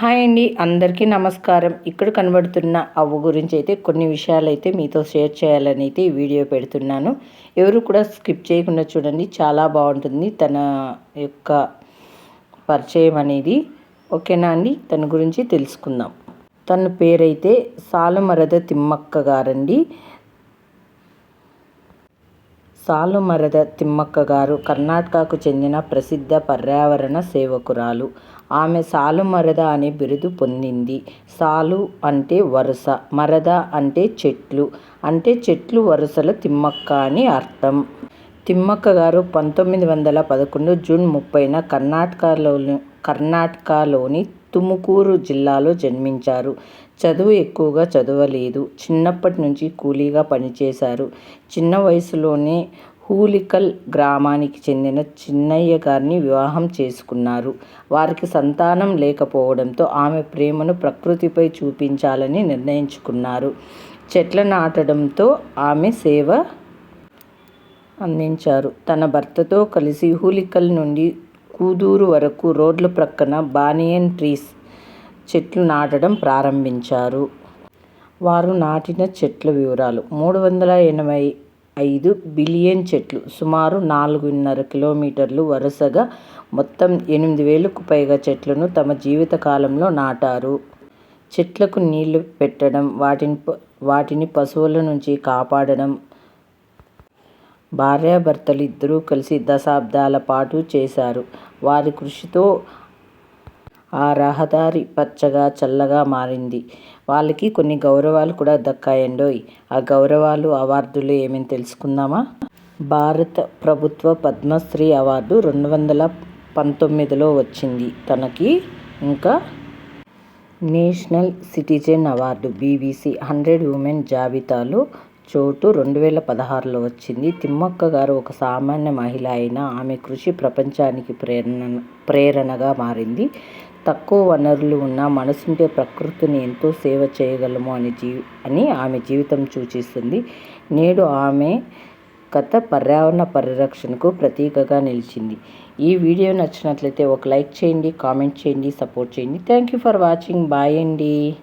Hi అండి అందరికీ నమస్కారం. ఇక్కడ కనబడుతున్న అవ్వ గురించి అయితే కొన్ని విషయాలు అయితే మీతో షేర్ చేయాలని అయితే ఈ వీడియో పెడుతున్నాను. ఎవరు కూడా స్కిప్ చేయకుండా చూడండి చాలా బాగుంటుంది తన యొక్క పరిచయం అనేది. ఓకేనా అండి? తన గురించి తెలుసుకుందాం. తన పేరైతే సాలమరద తిమ్మక్క గారండి. సాలుమరద తిమ్మక్క గారు కర్ణాటకకు చెందిన ప్రసిద్ధ పర్యావరణ సేవకురాలు. ఆమె సాలుమరద అనే బిరుదు పొందింది. సాలు అంటే వరుస మరద అంటే చెట్లు అంటే చెట్లు వరుసల తిమ్మక్క అని అర్థం. తిమ్మక్క గారు పంతొమ్మిది వందల పదకొండు జూన్ ముప్పైన కర్ణాటకలోని కర్ణాటకలోని తుముకూరు జిల్లాలో జన్మించారు. చదువు ఎక్కువగా చదవలేదు. చిన్నప్పటి నుంచి కూలీగా పనిచేశారు. చిన్న వయసులోనే హూలికల్ గ్రామానికి చెందిన చిన్నయ్య గారిని వివాహం చేసుకున్నారు. వారికి సంతానం లేకపోవడంతో ఆమె ప్రేమను ప్రకృతిపై చూపించాలని నిర్ణయించుకున్నారు. చెట్ల నాటడంతో ఆమె సేవ అందించారు. తన భర్తతో కలిసి హూలికల్ నుండి కూదూరు వరకు రోడ్ల ప్రక్కన బానియన్ ట్రీస్ చెట్లు నాటడం ప్రారంభించారు. వారు నాటిన చెట్ల వివరాలు. మూడు వందల ఎనభై ఐదు బిలియన్ చెట్లు సుమారు నాలుగున్నర కిలోమీటర్లు వరుసగా మొత్తం ఎనిమిది వేలకు పైగా చెట్లను తమ జీవిత కాలంలో నాటారు. చెట్లకు నీళ్ళు పెట్టడం వాటిని వాటిని పశువుల నుంచి కాపాడడం భార్యాభర్తలు ఇద్దరూ కలిసి దశాబ్దాల పాటు చేశారు. వారి కృషితో ఆ రహదారి పచ్చగా చల్లగా మారింది. వాళ్ళకి కొన్ని గౌరవాలు కూడా దక్కాయండోయ్. ఆ గౌరవాలు అవార్డులు ఏమేమి తెలుసుకుందామా? భారత ప్రభుత్వ పద్మశ్రీ అవార్డు రెండు వందల పంతొమ్మిదిలో వచ్చింది. తనకి ఇంకా national citizen award BBC hundred women జాబితాలో చోటు రెండు వేల పదహారులో వచ్చింది. తిమ్మక్క గారు ఒక సామాన్య మహిళ అయినా ఆమె కృషి ప్రపంచానికి ప్రేరణ ప్రేరణగా మారింది. తక్కువ వనరులు ఉన్న మనసుంటే ప్రకృతిని ఎంతో సేవ చేయగలము అని జీ అని ఆమె జీవితం సూచిస్తుంది. నేడు ఆమె కథ పర్యావరణ పరిరక్షణకు ప్రతీకగా నిలిచింది. ఈ వీడియో నచ్చినట్లయితే ఒక లైక్ చేయండి కామెంట్ చేయండి సపోర్ట్ చేయండి. Thank you for watching. Bye అండి.